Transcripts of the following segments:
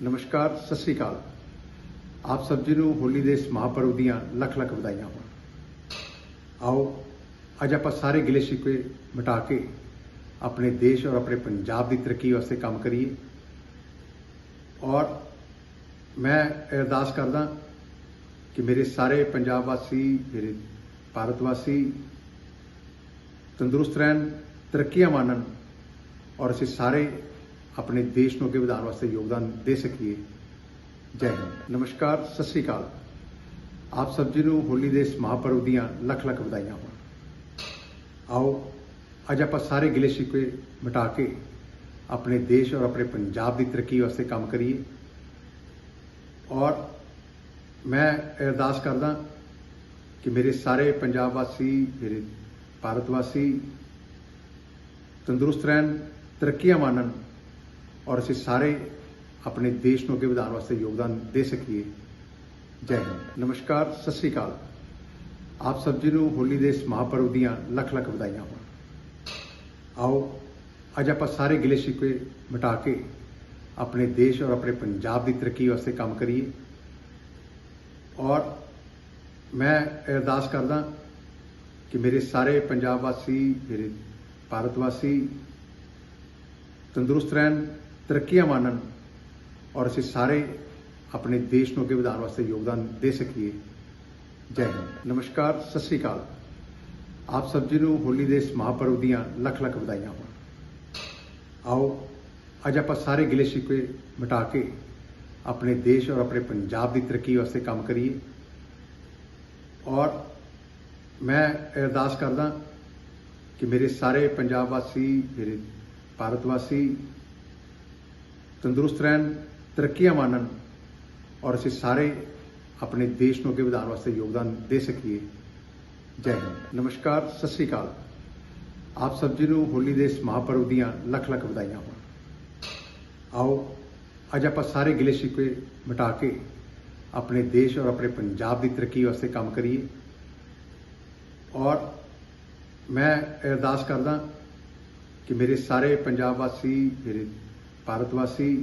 ਨਮਸਕਾਰ, ਸਤਿ ਸ੍ਰੀ ਅਕਾਲ। ਆਪ ਸਭ ਜੀ ਨੂੰ ਹੋਲੀ ਦੇ ਇਸ ਮਹਾਪਰਵ ਦੀਆਂ ਲੱਖ ਲੱਖ ਵਧਾਈਆਂ ਹੋਣ। ਆਓ, ਅੱਜ ਆਪਾਂ ਸਾਰੇ ਗਿਲੇ ਸ਼ਿਕਵੇ ਮਿਟਾ ਕੇ ਆਪਣੇ ਦੇਸ਼ ਔਰ ਆਪਣੇ ਪੰਜਾਬ ਦੀ ਤਰੱਕੀ ਵਾਸਤੇ ਕੰਮ ਕਰੀਏ। ਔਰ ਮੈਂ ਇਹ ਅਰਦਾਸ ਕਰਦਾ ਕਿ ਮੇਰੇ ਸਾਰੇ ਪੰਜਾਬ ਵਾਸੀ, ਮੇਰੇ ਭਾਰਤ ਵਾਸੀ ਤੰਦਰੁਸਤ ਰਹਿਣ, ਤਰੱਕੀਆਂ ਮਾਣਨ ਔਰ ਅਸੀਂ ਸਾਰੇ ਆਪਣੇ ਦੇਸ਼ ਨੂੰ ਅੱਗੇ ਵਧਾਉਣ ਵਾਸਤੇ ਯੋਗਦਾਨ ਦੇ ਸਕੀਏ। ਜੈ ਹਿੰਦ। ਨਮਸਕਾਰ, ਸਤਿ ਸ੍ਰੀ ਅਕਾਲ। ਆਪ ਸਭ ਜੀ ਨੂੰ ਹੋਲੀ ਦੇ ਇਸ ਮਹਾਪਰਵ ਦੀਆਂ ਲੱਖ ਲੱਖ ਵਧਾਈਆਂ ਹੋਣ। ਆਓ, ਅੱਜ ਆਪਾਂ ਸਾਰੇ ਗਿਲੇ ਸ਼ਿਕਵੇ ਮਿਟਾ ਕੇ ਆਪਣੇ ਦੇਸ਼ ਔਰ ਆਪਣੇ ਪੰਜਾਬ ਦੀ ਤਰੱਕੀ ਵਾਸਤੇ ਕੰਮ ਕਰੀਏ। ਔਰ ਮੈਂ ਇਹ ਅਰਦਾਸ ਕਰਦਾ ਕਿ ਮੇਰੇ ਸਾਰੇ ਪੰਜਾਬ ਵਾਸੀ, ਮੇਰੇ ਭਾਰਤ ਵਾਸੀ ਤੰਦਰੁਸਤ ਰਹਿਣ, ਤਰੱਕੀਆਂ ਮਾਣਨ ਔਰ ਅਸੀਂ ਸਾਰੇ ਆਪਣੇ ਦੇਸ਼ ਨੂੰ ਅੱਗੇ ਵਧਾਉਣ ਵਾਸਤੇ ਯੋਗਦਾਨ ਦੇ ਸਕੀਏ। ਜੈ ਹਿੰਦ। ਨਮਸਕਾਰ, ਸਤਿ ਸ੍ਰੀ ਅਕਾਲ। ਆਪ ਸਭ ਜੀ ਨੂੰ ਹੋਲੀ ਦੇ ਇਸ ਮਹਾਪਰਵ ਦੀਆਂ ਲੱਖ ਲੱਖ ਵਧਾਈਆਂ ਹੋਣ। ਆਓ, ਅੱਜ ਆਪਾਂ ਸਾਰੇ ਗਿਲੇ ਸ਼ਿਕਵੇ ਮਿਟਾ ਕੇ ਆਪਣੇ ਦੇਸ਼ ਔਰ ਆਪਣੇ ਪੰਜਾਬ ਦੀ ਤਰੱਕੀ ਵਾਸਤੇ ਕੰਮ ਕਰੀਏ। ਔਰ ਮੈਂ ਅਰਦਾਸ ਕਰਦਾ ਕਿ ਮੇਰੇ ਸਾਰੇ ਪੰਜਾਬ ਵਾਸੀ, ਮੇਰੇ ਭਾਰਤ ਵਾਸੀ ਤੰਦਰੁਸਤ ਰਹਿਣ ਤਰੱਕੀਆਂ ਮਾਣਨ ਔਰ ਅਸੀਂ ਸਾਰੇ ਆਪਣੇ ਦੇਸ਼ ਨੂੰ ਅੱਗੇ ਵਧਾਉਣ ਵਾਸਤੇ ਯੋਗਦਾਨ ਦੇ ਸਕੀਏ। ਜੈ ਹਿੰਦ। ਨਮਸਕਾਰ, ਸਤਿ ਸ੍ਰੀ ਅਕਾਲ। ਆਪ ਸਭ ਜੀ ਨੂੰ ਹੋਲੀ ਦੇ ਇਸ ਮਹਾਪਰਵ ਦੀਆਂ ਲੱਖ ਲੱਖ ਵਧਾਈਆਂ ਹੋਣ। ਆਓ, ਅੱਜ ਆਪਾਂ ਸਾਰੇ ਗਿਲੇ ਸ਼ਿਕਵੇ ਮਿਟਾ ਕੇ ਆਪਣੇ ਦੇਸ਼ ਔਰ ਆਪਣੇ ਪੰਜਾਬ ਦੀ ਤਰੱਕੀ ਵਾਸਤੇ ਕੰਮ ਕਰੀਏ। ਔਰ ਮੈਂ ਅਰਦਾਸ ਕਰਦਾ ਕਿ ਮੇਰੇ ਸਾਰੇ ਪੰਜਾਬ ਵਾਸੀ, ਮੇਰੇ ਭਾਰਤ ਵਾਸੀ ਤੰਦਰੁਸਤ ਰਹਿਣ, ਤਰੱਕੀਆਂ ਮਾਣਨ ਔਰ ਅਸੀਂ ਸਾਰੇ ਆਪਣੇ ਦੇਸ਼ ਨੂੰ ਅੱਗੇ ਵਧਾਉਣ ਵਾਸਤੇ ਯੋਗਦਾਨ ਦੇ ਸਕੀਏ। ਜੈ ਹਿੰਦ। ਨਮਸਕਾਰ, ਸਤਿ ਸ੍ਰੀ ਅਕਾਲ। ਆਪ ਸਭ ਜੀ ਨੂੰ ਹੋਲੀ ਦੇ ਇਸ ਮਹਾਪਰਵ ਦੀਆਂ ਲੱਖ ਲੱਖ ਵਧਾਈਆਂ ਹੋਣ। ਆਓ, ਅੱਜ ਆਪਾਂ ਸਾਰੇ ਗਿਲੇ ਸ਼ਿਕਵੇ ਮਿਟਾ ਕੇ ਆਪਣੇ ਦੇਸ਼ ਔਰ ਆਪਣੇ ਪੰਜਾਬ ਦੀ ਤਰੱਕੀ ਵਾਸਤੇ ਕੰਮ ਕਰੀਏ। ਔਰ ਮੈਂ ਅਰਦਾਸ ਕਰਦਾ ਕਿ ਮੇਰੇ ਸਾਰੇ ਪੰਜਾਬ ਵਾਸੀ, ਮੇਰੇ ਭਾਰਤ ਵਾਸੀ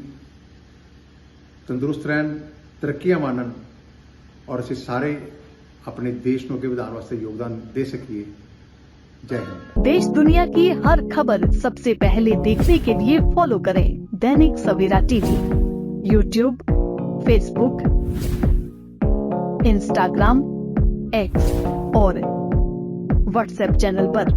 ਤੰਦਰੁਸਤ ਰਹਿਣ ਤਰੱਕੀਆਂ ਮਾਣਨ ਔਰ ਅਸੀਂ ਸਾਰੇ ਆਪਣੇ ਦੇਸ਼ ਨੂੰ ਅੱਗੇ ਵਧਾਉਣ ਵਾਸਤੇ ਯੋਗਦਾਨ ਦੇ ਸਕੀਏ ਜੈ ਹਿੰਦ देश दुनिया की हर खबर सबसे पहले देखने के लिए फॉलो करें Dainik Savera TV YouTube Facebook Instagram X और व्हाट्सएप चैनल पर।